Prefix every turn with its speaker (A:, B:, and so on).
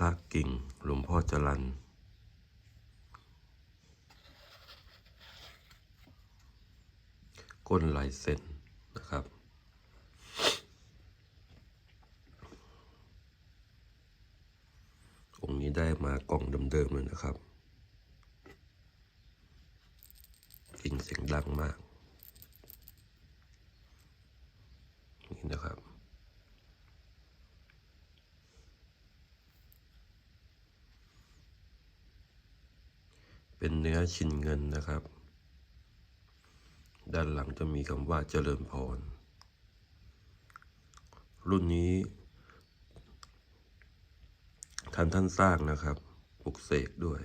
A: พระกิ่งหลวงพ่อจรันก้นลายเส้นนะครับ องค์นี้ได้มากล่องเดิมๆเลยนะครับกิ่งเสียงดังมาก นี่นะครับ เป็นเนื้อชิ้นเงินนะครับ ด้านหลังจะมีคำว่าเจริญพร รุ่นนี้ท่านท่านสร้างนะครับปลุกเสกด้วย